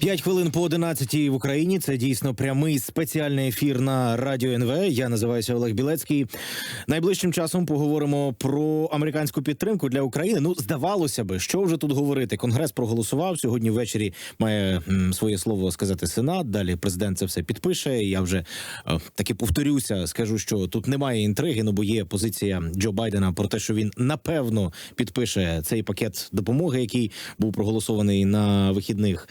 П'ять хвилин по 11 в Україні. Це дійсно прямий спеціальний ефір на радіо НВ. Я називаюся Олег Білецький. Найближчим часом поговоримо про американську підтримку для України. Ну, здавалося би, що вже тут говорити. Конгрес проголосував сьогодні. Ввечері має своє слово сказати Сенат. Далі президент це все підпише. Я вже е, таки повторюся. Скажу, що тут немає інтриги. Ну бо є позиція Джо Байдена про те, що він напевно підпише цей пакет допомоги, який був проголосований на вихідних.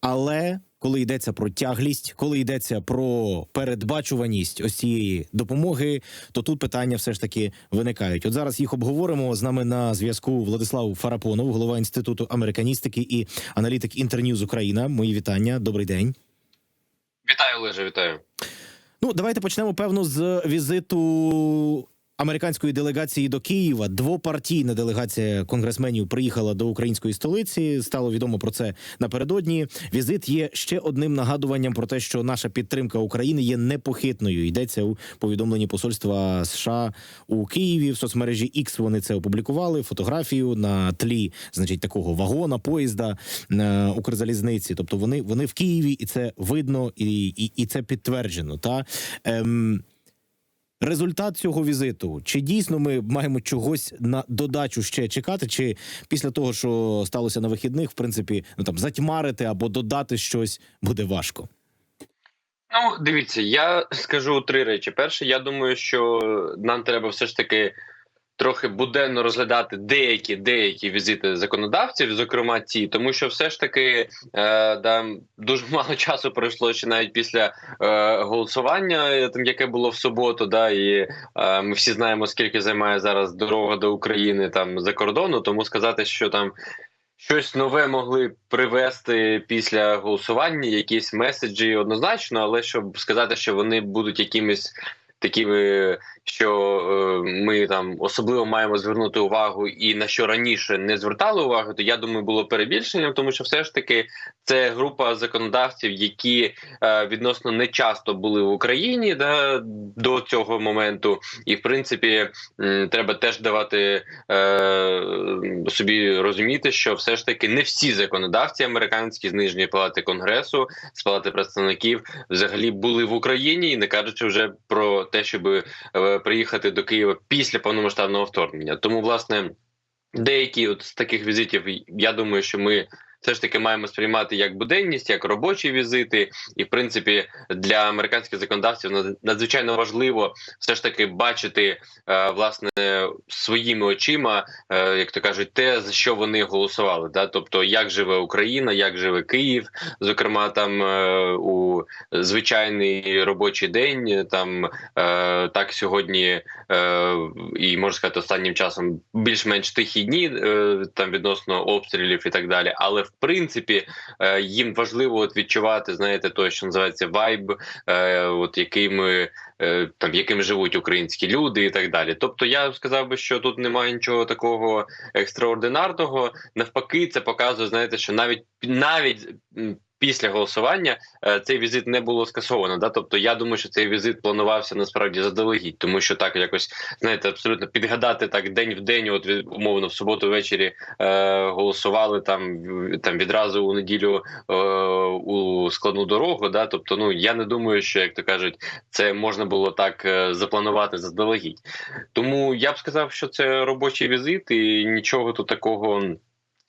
Але коли йдеться про тяглість, коли йдеться про передбачуваність ось цієї допомоги, то тут питання все ж таки виникають. От зараз їх обговоримо з нами на зв'язку. Владислав Фарапонов, голова інституту американістики і аналітик Інтерньюз Україна. Мої вітання. Добрий день. Вітаю, Олеже, вітаю. Ну, давайте почнемо певно з візиту американської делегації до Києва. Двопартійна делегація конгресменів приїхала до української столиці. Стало відомо про це напередодні. Візит є ще одним нагадуванням про те, що наша підтримка України є непохитною. Йдеться у повідомленні посольства США у Києві. В соцмережі X вони це опублікували. Фотографію на тлі, значить, такого вагона, поїзда на Укрзалізниці. Тобто вони, вони в Києві, і це видно, і, і, і це підтверджено. Та ем, результат цього візиту. Чи дійсно ми маємо чогось на додачу ще чекати? Чи після того, що сталося на вихідних, в принципі, ну там затьмарити або додати щось буде важко? Ну, дивіться, я скажу три речі. Перше, я думаю, що нам треба все ж таки трохи буденно розглядати деякі деякі візити законодавців, зокрема ті, тому що все ж таки е, да, дуже мало часу пройшло ще навіть після е, голосування, е, там яке було в суботу. Да, і е, ми всі знаємо, скільки займає зараз дорога до України там за кордону. Тому сказати, що там. Щось нове могли привести після голосування, якісь меседжі однозначно, але щоб сказати, що вони будуть якимись такими, що е, ми там особливо маємо звернути увагу, і на що раніше не звертали увагу, то я думаю, було перебільшенням, тому що все ж таки це група законодавців, які е, відносно не часто були в Україні да, до цього моменту, і в принципі треба теж давати е, собі розуміти, що все ж таки не всі законодавці американські з нижньої палати конгресу, з палати представників взагалі були в Україні, і не кажучи вже про те, щоб е, приїхати до Києва після повномасштабного вторгнення. Тому власне деякі от з таких візитів, я думаю, що ми. Все ж таки маємо сприймати як буденність, як робочі візити, і в принципі для американських законодавців над- надзвичайно важливо все ж таки бачити е, власне своїми очима, е, як то кажуть, те за що вони голосували. Да? Тобто, як живе Україна, як живе Київ, зокрема там е, у звичайний робочий день, там так сьогодні і можна сказати останнім часом більш-менш тихі дні там відносно обстрілів і так далі. Але в принципі е, їм важливо от відчувати, знаєте, той, що називається вайб, е, от якими е, там яким живуть українські люди, і так далі. Тобто, я сказав би, що тут немає нічого такого екстраординарного. Навпаки, це показує, знаєте, що навіть навіть. Після голосування е, цей візит не було скасовано. Да? Тобто, я думаю, що цей візит планувався насправді заздалегідь, тому що так якось знаєте, абсолютно підгадати так день в день, от умовно в суботу ввечері е, голосували там там відразу у неділю е, у складну дорогу. Да? Тобто, ну я не думаю, що як то кажуть, це можна було так е, запланувати заздалегідь. Тому я б сказав, що це робочий візит, і нічого тут такого.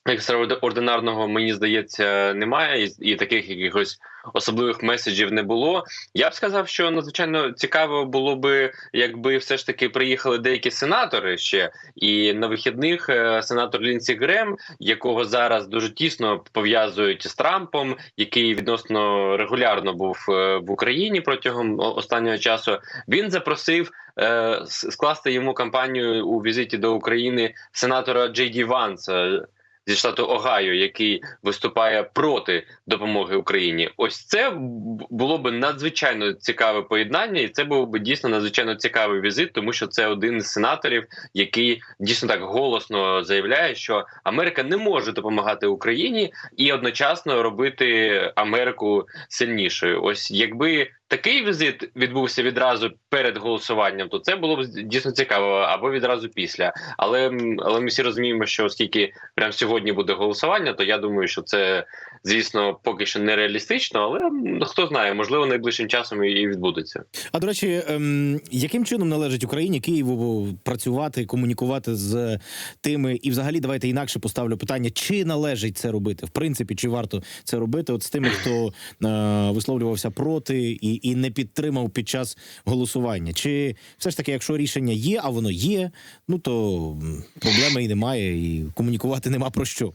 Екстраординарного, мені здається, немає, і, і таких якихось особливих меседжів не було. Я б сказав, що надзвичайно цікаво було би, якби все ж таки приїхали деякі сенатори ще. І на вихідних е, сенатор Лінсі Грем, якого зараз дуже тісно пов'язують з Трампом, який відносно регулярно був е, в Україні протягом останнього часу. Він запросив е, скласти йому кампанію у візиті до України сенатора Джей Ді Ванса зі штату Огайо, який виступає проти допомоги Україні. Ось це було б надзвичайно цікаве поєднання, і це був би дійсно надзвичайно цікавий візит, тому що це один з сенаторів, який дійсно так голосно заявляє, що Америка не може допомагати Україні і одночасно робити Америку сильнішою. Ось якби такий візит відбувся відразу перед голосуванням, то це було б дійсно цікаво, або відразу після. Але але ми всі розуміємо, що оскільки прямо сьогодні буде голосування, то я думаю, що це звісно поки що нереалістично, але м, хто знає, можливо, найближчим часом і відбудеться. А до речі, ем, яким чином належить Україні Києву працювати, комунікувати з тими, і взагалі давайте інакше поставлю питання: чи належить це робити? В принципі, чи варто це робити? От з тими, хто е, висловлювався проти і, і не підтримав під час голосування? Чи все ж таки, якщо рішення є, а воно є, ну то проблеми і немає, і комунікувати нема про що.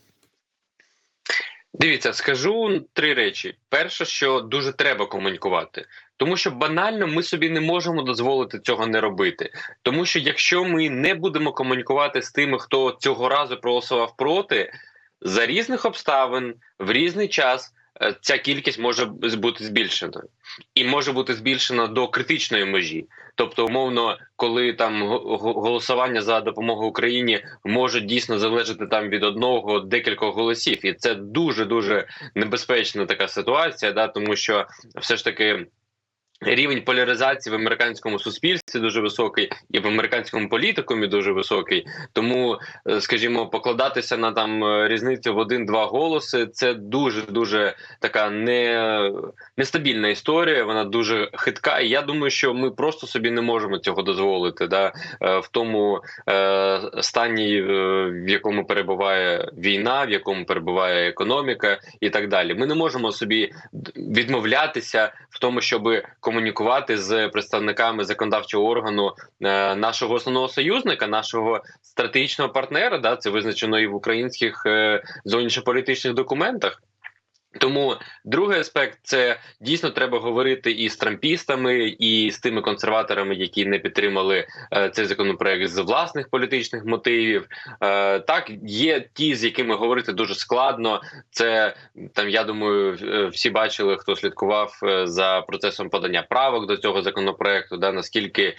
Дивіться, скажу три речі: перше, що дуже треба комунікувати, тому що банально ми собі не можемо дозволити цього не робити. Тому що якщо ми не будемо комунікувати з тими, хто цього разу проголосував проти, за різних обставин в різний час ця кількість може бути збільшеною, і може бути збільшена до критичної межі. Тобто, умовно, коли там го- го- голосування за допомогу Україні може дійсно залежати там від одного декількох голосів, і це дуже дуже небезпечна така ситуація, да тому що все ж таки. Рівень поляризації в американському суспільстві дуже високий, і в американському політикумі дуже високий. Тому, е, скажімо, покладатися на там е, різницю в один-два голоси це дуже дуже така не, нестабільна історія. Вона дуже хитка. І я думаю, що ми просто собі не можемо цього дозволити. Да, е, в тому е, стані, в якому перебуває війна, в якому перебуває економіка, і так далі. Ми не можемо собі відмовлятися в тому, щоб комунікувати з представниками законодавчого органу е, нашого основного союзника, нашого стратегічного партнера. Да, це визначено і в українських е, зовнішньополітичних документах. Тому другий аспект це дійсно треба говорити і з трампістами, і з тими консерваторами, які не підтримали е, цей законопроект з власних політичних мотивів. Е, так є ті, з якими говорити дуже складно. Це там, я думаю, е, всі бачили, хто слідкував е, за процесом подання правок до цього законопроекту, да наскільки.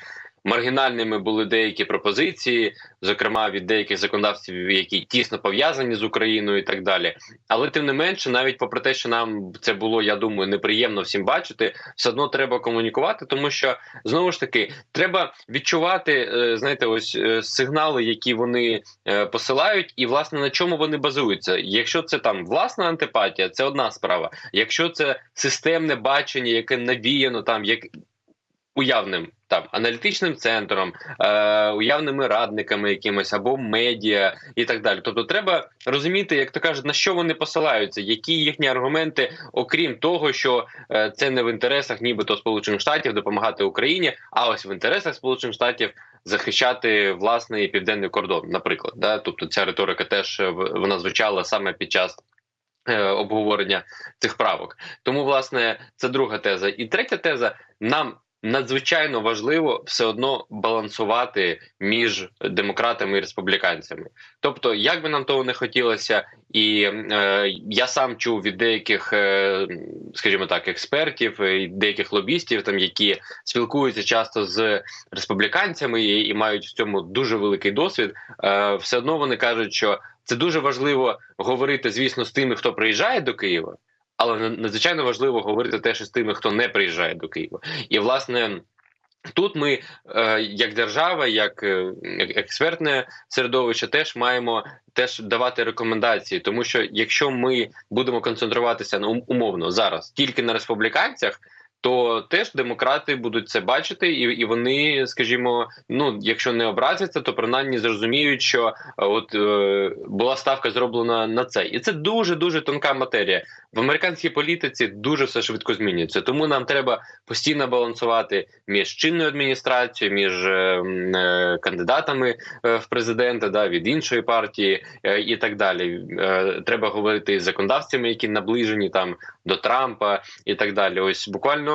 Маргінальними були деякі пропозиції, зокрема від деяких законодавців, які тісно пов'язані з Україною, і так далі. Але тим не менше, навіть попри те, що нам це було, я думаю, неприємно всім бачити, все одно треба комунікувати, тому що знову ж таки треба відчувати, е, знаєте, ось е, сигнали, які вони е, посилають, і власне на чому вони базуються. Якщо це там власна антипатія, це одна справа. Якщо це системне бачення, яке навіяно там як уявним там аналітичним центром, е, уявними радниками якимось або медіа і так далі. Тобто, треба розуміти, як то кажуть, на що вони посилаються, які їхні аргументи, окрім того, що е, це не в інтересах, нібито Сполучених Штатів допомагати Україні, а ось в інтересах Сполучених Штатів. Захищати власний південний кордон, наприклад, да, тобто ця риторика теж е, вона звучала саме під час е, обговорення цих правок. Тому, власне, це друга теза. І третя теза: нам надзвичайно важливо все одно балансувати між демократами і республіканцями. Тобто, як би нам того не хотілося, і е, я сам чув від деяких, е, скажімо так, експертів і деяких лобістів, там які спілкуються часто з республіканцями і, і мають в цьому дуже великий досвід. Е, все одно вони кажуть, що це дуже важливо говорити, звісно, з тими, хто приїжджає до Києва, але надзвичайно важливо говорити теж із тими, хто не приїжджає до Києва. І власне. Тут ми, е, як держава, як е, експертне середовище, теж маємо теж давати рекомендації, тому що якщо ми будемо концентруватися на умовно зараз тільки на республіканцях, то теж демократи будуть це бачити, і, і вони, скажімо, ну якщо не образяться, то принаймні зрозуміють, що е, от е, була ставка зроблена на це, і це дуже дуже тонка матерія. В американській політиці дуже все швидко змінюється. Тому нам треба постійно балансувати між чинною адміністрацією, між е, е, кандидатами е, в президенти, да від іншої партії е, і так далі. Е, треба говорити із законодавцями, які наближені там до Трампа і так далі. Ось буквально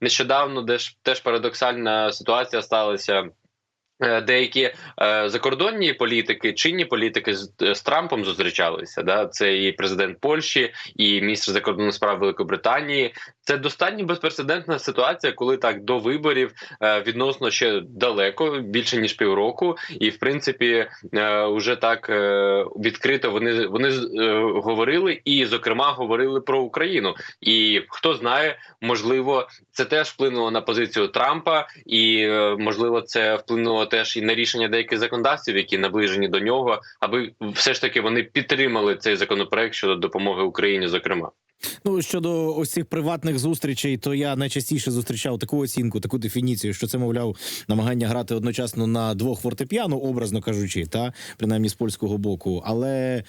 нещодавно, де ж теж парадоксальна ситуація сталася. Е, Деякі е, закордонні політики, чинні політики з, з Трампом зустрічалися. Да, це і президент Польщі, і міністр закордонних справ Великої Британії. Це достатньо безпрецедентна ситуація, коли так до виборів е, відносно ще далеко, більше ніж півроку, і в принципі е, вже так е, відкрито вони вони е, говорили і, зокрема, говорили про Україну. І хто знає, можливо, це теж вплинуло на позицію Трампа, і е, можливо, це вплинуло теж і на рішення деяких законодавців, які наближені до нього, аби все ж таки вони підтримали цей законопроект щодо допомоги Україні, зокрема. Ну щодо ось цих приватних зустрічей, то я найчастіше зустрічав таку оцінку, таку дефініцію, що це мовляв намагання грати одночасно на двох фортепіано, образно кажучи, та принаймні з польського боку. Але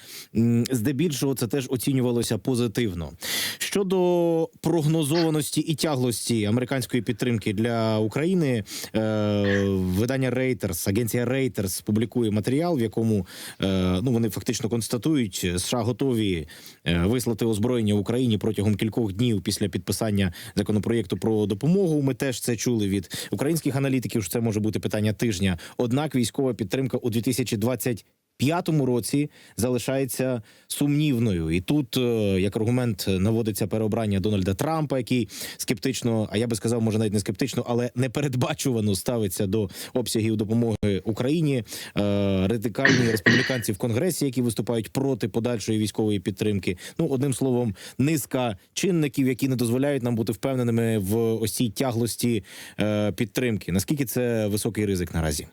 здебільшого це теж оцінювалося позитивно. Щодо прогнозованості і тяглості американської підтримки для України, е, видання Reuters, агенція Reuters публікує матеріал, в якому е, ну вони фактично констатують, США готові е, вислати озброєння Україні протягом кількох днів після підписання законопроєкту про допомогу. Ми теж це чули від українських аналітиків. що Це може бути питання тижня. Однак військова підтримка у 2025 році залишається сумнівною, і тут е, як аргумент наводиться переобрання Дональда Трампа, який скептично, а я би сказав, може навіть не скептично, але непередбачувано ставиться до обсягів допомоги Україні. Е, Радикальні республіканці в конгресі, які виступають проти подальшої військової підтримки. Ну одним словом, низка чинників, які не дозволяють нам бути впевненими в ось тяглості е, підтримки. Наскільки це високий ризик наразі?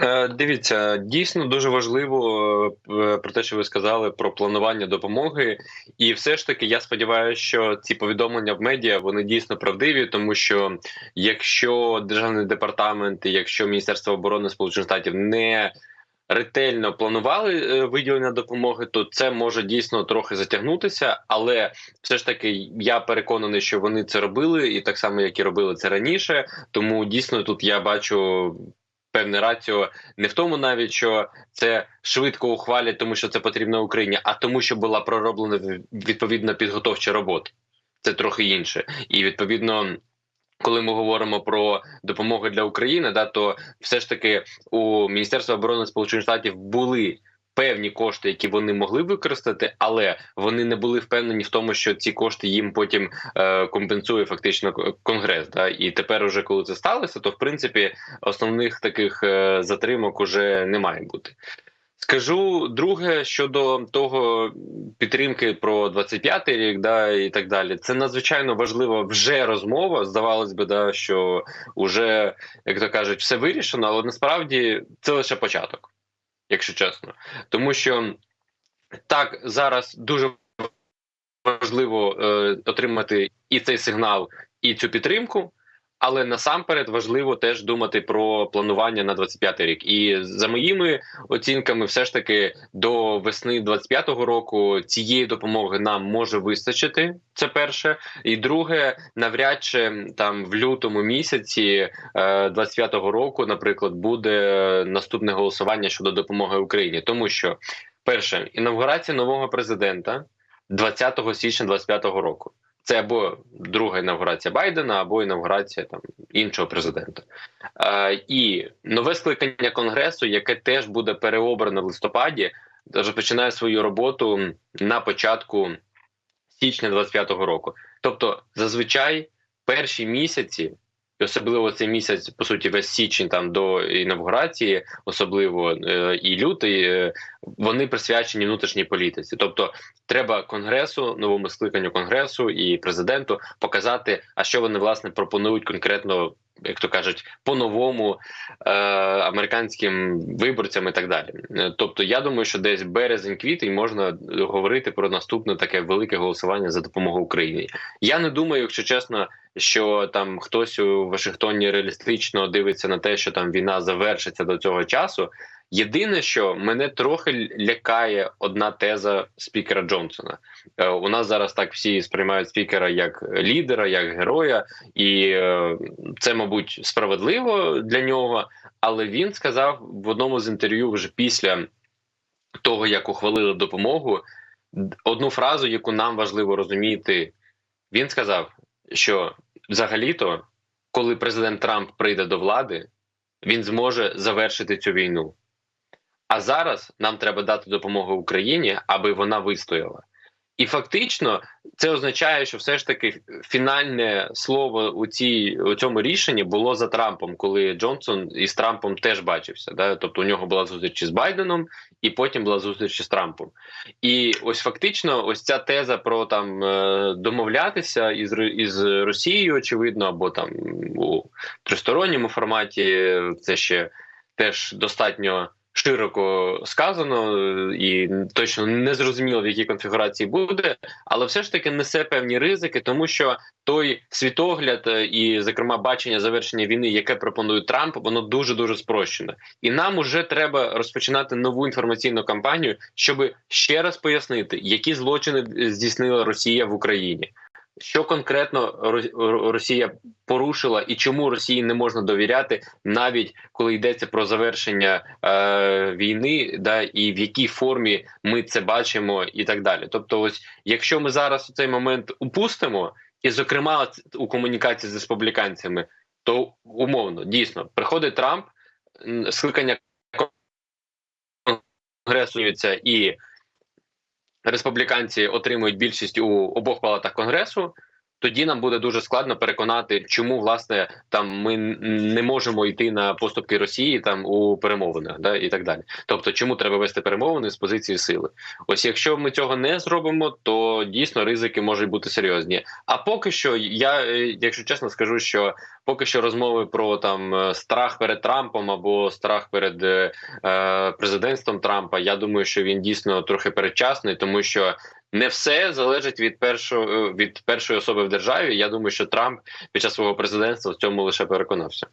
Е, Дивіться, дійсно дуже важливо е, про те, що ви сказали про планування допомоги, і все ж таки я сподіваюся, що ці повідомлення в медіа вони дійсно правдиві, тому що якщо державний департамент, якщо Міністерство оборони Сполучених Штатів не ретельно планували е, виділення допомоги, то це може дійсно трохи затягнутися, але все ж таки я переконаний, що вони це робили, і так само як і робили це раніше. Тому дійсно тут я бачу певне раціо не в тому, навіть що це швидко ухвалять, тому що це потрібно Україні, а тому, що була пророблена відповідна підготовча робота. Це трохи інше, і відповідно. Коли ми говоримо про допомогу для України, да то все ж таки у Міністерства оборони Сполучених Штатів були певні кошти, які вони могли використати, але вони не були впевнені в тому, що ці кошти їм потім е, компенсує фактично конгрес. Да? І тепер, уже коли це сталося, то в принципі основних таких е, затримок уже не має бути. Скажу друге щодо того підтримки про 25-й рік, да і так далі. Це надзвичайно важлива вже розмова. Здавалось би, да що вже як то кажуть, все вирішено, але насправді це лише початок, якщо чесно, тому що так зараз дуже важливо е, отримати і цей сигнал, і цю підтримку. Але насамперед важливо теж думати про планування на 25-й рік. І за моїми оцінками, все ж таки до весни 25-го року цієї допомоги нам може вистачити. Це перше, і друге, навряд чи там в лютому місяці 25-го року, наприклад, буде наступне голосування щодо допомоги Україні, тому що перше інавгурація нового президента 20 січня 25-го року. Це або друга інавгурація Байдена, або інавгурація там іншого президента. Е, І нове скликання конгресу, яке теж буде переобрано в листопаді, розпочинає свою роботу на початку січня 25-го року. Тобто, зазвичай перші місяці. Особливо цей місяць, по суті, весь січень там до інавгурації, особливо е, і лютий, е, вони присвячені внутрішній політиці. Тобто, треба конгресу, новому скликанню конгресу і президенту показати, а що вони власне пропонують конкретно, як то кажуть, по-новому е, американським виборцям і так далі. Е, Тобто, я думаю, що десь березень-квітень можна говорити про наступне таке велике голосування за допомогу Україні. Я не думаю, якщо чесно, що там хтось у Вашингтоні реалістично дивиться на те, що там війна завершиться до цього часу. Єдине, що мене трохи лякає одна теза спікера Джонсона. Е, у нас зараз так всі сприймають спікера як лідера, як героя, і е, це, мабуть, справедливо для нього. Але він сказав в одному з інтерв'ю вже після того, як ухвалили допомогу, одну фразу, яку нам важливо розуміти. Він сказав, що взагалі-то, коли президент Трамп прийде до влади, він зможе завершити цю війну. А зараз нам треба дати допомогу Україні, аби вона вистояла. І фактично це означає, що все ж таки фінальне слово у цій у цьому рішенні було за Трампом, коли Джонсон із Трампом теж бачився. Да? Тобто у нього була зустріч з Байденом, і потім була зустріч з Трампом. І ось фактично, ось ця теза про там е, домовлятися із із Росією, очевидно, або там у тристоронньому форматі, це ще теж достатньо. Широко сказано е, і точно не зрозуміло в якій конфігурації буде, але все ж таки несе певні ризики, тому що той світогляд е, і, зокрема, бачення завершення війни, яке пропонує Трамп, воно дуже дуже спрощене, і нам уже треба розпочинати нову інформаційну кампанію, щоб ще раз пояснити, які злочини здійснила Росія в Україні. Що конкретно Росія порушила, і чому Росії не можна довіряти, навіть коли йдеться про завершення е, війни, да і в якій формі ми це бачимо, і так далі. Тобто, ось якщо ми зараз у цей момент упустимо, і зокрема у комунікації з республіканцями, то умовно дійсно приходить Трамп, скликання конгресу і республіканці отримують більшість у обох палатах конгресу. Тоді нам буде дуже складно переконати, чому власне там ми не можемо йти на поступки Росії там у перемовинах, да і так далі. Тобто, чому треба вести перемовини з позиції сили? Ось якщо ми цього не зробимо, то дійсно ризики можуть бути серйозні. А поки що, я, е, якщо чесно, скажу, що поки що розмови про там е, страх перед Трампом або страх перед е, е, президентством Трампа, я думаю, що він дійсно трохи передчасний, тому що не все залежить від першого е, від першої особи в державі. Я думаю, що Трамп під час свого президентства в цьому лише переконався.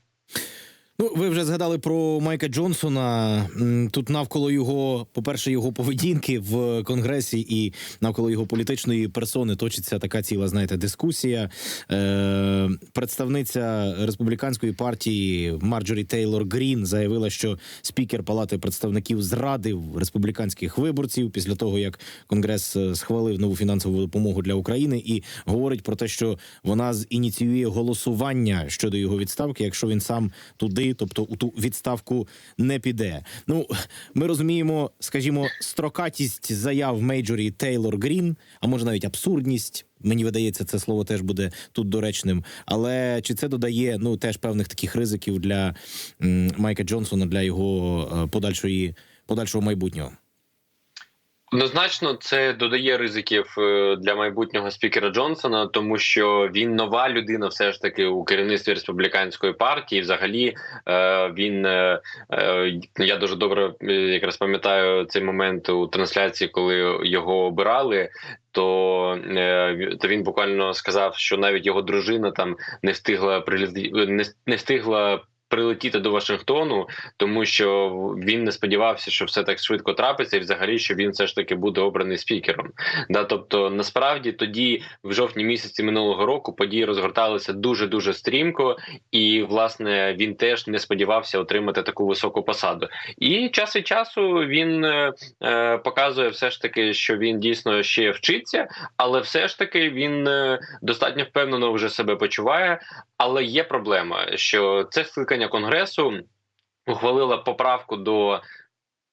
Ну, ви вже згадали про Майка Джонсона. Тут навколо його, по-перше, його поведінки в конгресі і навколо його політичної персони точиться така ціла, знаєте, дискусія. Е, представниця республіканської партії Марджорі Тейлор Грін заявила, що спікер Палати представників зрадив республіканських виборців після того, як Конгрес е, схвалив нову фінансову допомогу для України, і говорить про те, що вона зініціює голосування щодо його відставки, якщо він сам туди, тобто у ту відставку, не піде. Ну ми розуміємо, скажімо, строкатість заяв Мейджорі Тейлор Грін, а може навіть абсурдність. Мені видається, це слово теж буде тут доречним. Але чи це додає ну теж певних таких ризиків для Майка Джонсона для його е, подальшої подальшого майбутнього? Однозначно, це додає ризиків е, для майбутнього спікера Джонсона, тому що він нова людина, все ж таки у керівництві республіканської партії. Взагалі е, він е, я дуже добре якраз пам'ятаю цей момент у трансляції, коли його обирали. То, то він буквально сказав, що навіть його дружина там не встигла не, не встигла прилетіти до Вашингтону, тому що він не сподівався, що все так швидко трапиться, і взагалі що він все ж таки буде обраний спікером. Да, тобто, насправді тоді, в жовтні місяці минулого року, події розгорталися дуже дуже стрімко, і власне він теж не сподівався отримати таку високу посаду. І час від часу він е, е, показує все ж таки, що він дійсно ще вчиться, але все ж таки він е, достатньо впевнено вже себе почуває. Але є проблема, що це скликання конгресу ухвалила поправку до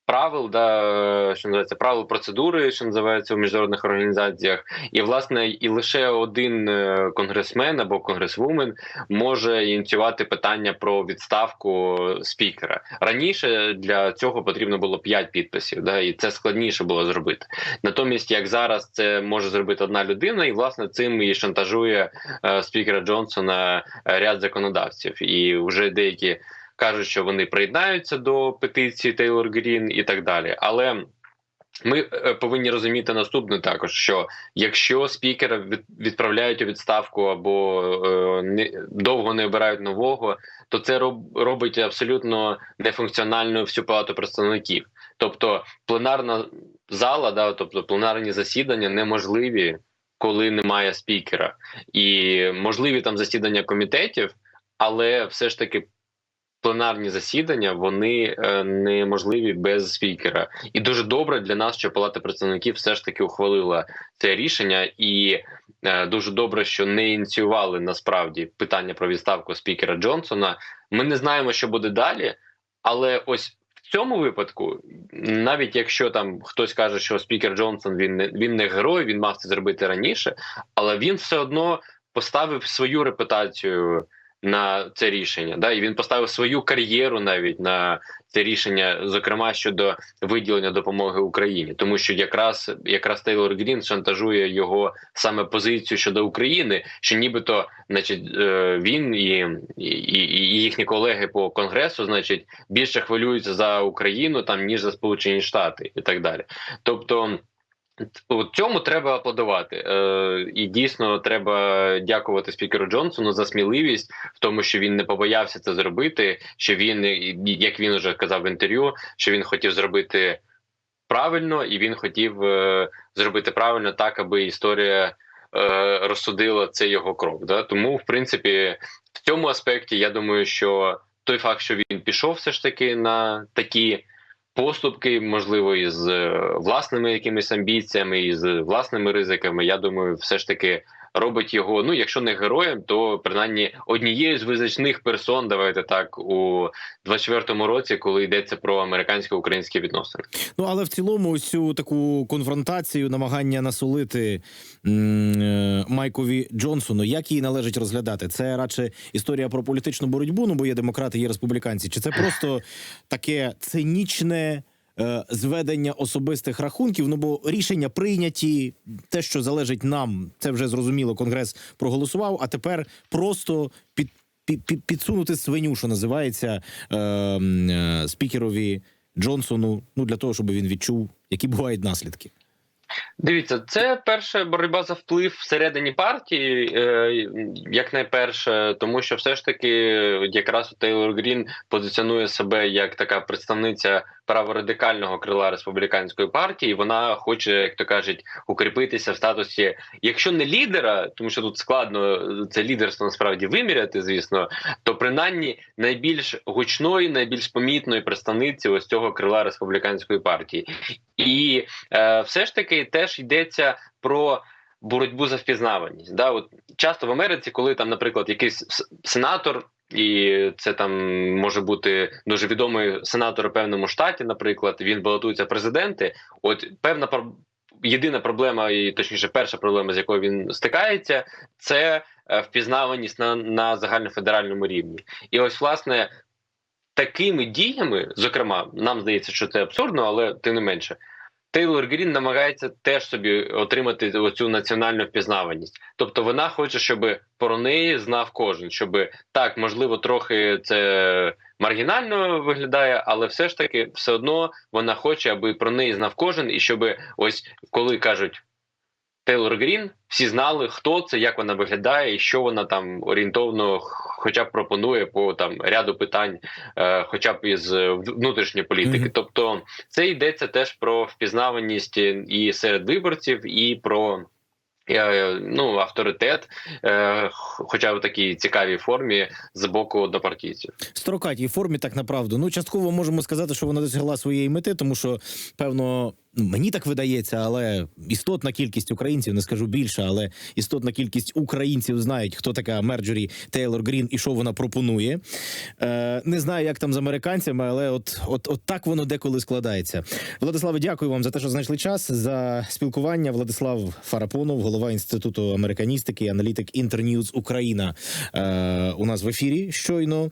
правил, да, що називається правил процедури, що називається у міжнародних організаціях, і власне і лише один е, конгресмен або конгресвумен може ініціювати питання про відставку спікера. Раніше для цього потрібно було 5 підписів, да, і це складніше було зробити. Натомість, як зараз це може зробити одна людина, і власне цим і шантажує е, спікера Джонсона е, ряд законодавців, і вже деякі кажуть, що вони приєднаються до петиції Тейлор Грін і так далі. Але ми е, повинні розуміти наступне також: що якщо спікера відправляють у відставку або е, не довго не обирають нового, то це робить абсолютно нефункціональною всю палату представників. Тобто пленарна зала, да, тобто пленарні засідання неможливі, коли немає спікера, і можливі там засідання комітетів, але все ж таки пленарні засідання вони е, неможливі без спікера, і дуже добре для нас, що Палата представників все ж таки ухвалила це рішення, і е, дуже добре, що не ініціювали насправді питання про відставку спікера Джонсона. Ми не знаємо, що буде далі, але ось в в цьому випадку, навіть якщо там хтось каже, що спікер Джонсон він не він не герой, він мав це зробити раніше, але він все одно поставив свою репутацію на це рішення. Да, і він поставив свою кар'єру навіть на це рішення, зокрема щодо виділення допомоги Україні, тому що якраз якраз Тейлор Грін шантажує його саме позицію щодо України, що нібито, значить, е, він і, і, і їхні колеги по конгресу, значить, більше хвилюються за Україну там ніж за Сполучені Штати і так далі. Тобто. От цьому треба аплодувати, е, і дійсно треба дякувати спікеру Джонсону за сміливість в тому, що він не побоявся це зробити. Що він, як він уже казав в інтерв'ю, що він хотів зробити правильно, і він хотів е, зробити правильно так, аби історія е, розсудила цей його крок. Да? Тому, в принципі, в цьому аспекті я думаю, що той факт, що він пішов, все ж таки на такі поступки, можливо, із е, власними якимись амбіціями, із власними ризиками. Я думаю, все ж таки робить його. Ну, якщо не героєм, то принаймні однією з визначних персон. Давайте так у 24-му році, коли йдеться про американсько-українські відносини. Ну але в цілому, цю таку конфронтацію, намагання насолити е, Майкові Джонсону, як її належить розглядати? Це радше історія про політичну боротьбу, ну бо є демократи, є республіканці, чи це просто таке цинічне. Е, Зведення особистих рахунків, ну бо рішення прийняті, те, що залежить нам, це вже зрозуміло. Конгрес проголосував. А тепер просто під, під, під підсунути свиню, що називається е, е, спікерові Джонсону, ну для того, щоб він відчув, які бувають наслідки. Дивіться, це перша боротьба за вплив всередині партії, е, як найперше, тому що все ж таки якраз Тейлор Грін позиціонує себе як така представниця праворадикального крила республіканської партії. Вона хоче, як то кажуть, укріпитися в статусі, якщо не лідера, тому що тут складно це лідерство насправді виміряти, звісно, то принаймні найбільш гучної, найбільш помітної представниці ось цього крила республіканської партії, і е, все ж таки теж йдеться про. Боротьбу за впізнаваність, да, от часто в Америці, коли там, наприклад, якийсь сенатор, і це там може бути дуже відомий сенатор у певному штаті, наприклад, він балотується президенти. От певна єдина проблема, і точніше, перша проблема, з якою він стикається, це е, впізнаваність на, на загальнофедеральному рівні. І ось власне такими діями, зокрема, нам здається, що це абсурдно, але тим не менше. Тейлор Грін намагається теж собі отримати оцю національну впізнаваність. Тобто вона хоче, щоб про неї знав кожен, щоб так, можливо, трохи це маргінально виглядає, але все ж таки, все одно вона хоче, аби про неї знав кожен, і щоб ось коли кажуть Тейлор Грін, всі знали, хто це, як вона виглядає, і що вона там орієнтовно, хоча б пропонує по там ряду питань, е, хоча б із е, внутрішньої політики. Мгм. Тобто, це йдеться теж про впізнаваність і серед виборців, і про. Е, Ну, авторитет, е, хоча в такій цікавій формі з боку однопартійців. строкатій формі, так направду. Ну, частково можемо сказати, що вона досягла своєї мети, тому що певно. ну, Мені так видається, але істотна кількість українців, не скажу більше, але істотна кількість українців знають, хто така Мерджорі Тейлор Грін і що вона пропонує. Е, не знаю, як там з американцями, але от, от, от так воно деколи складається. Владиславе, дякую вам за те, що знайшли час за спілкування. Владислав Фарапонов, голова інституту американістики, аналітик Інтерньюз Україна е, у нас в ефірі щойно.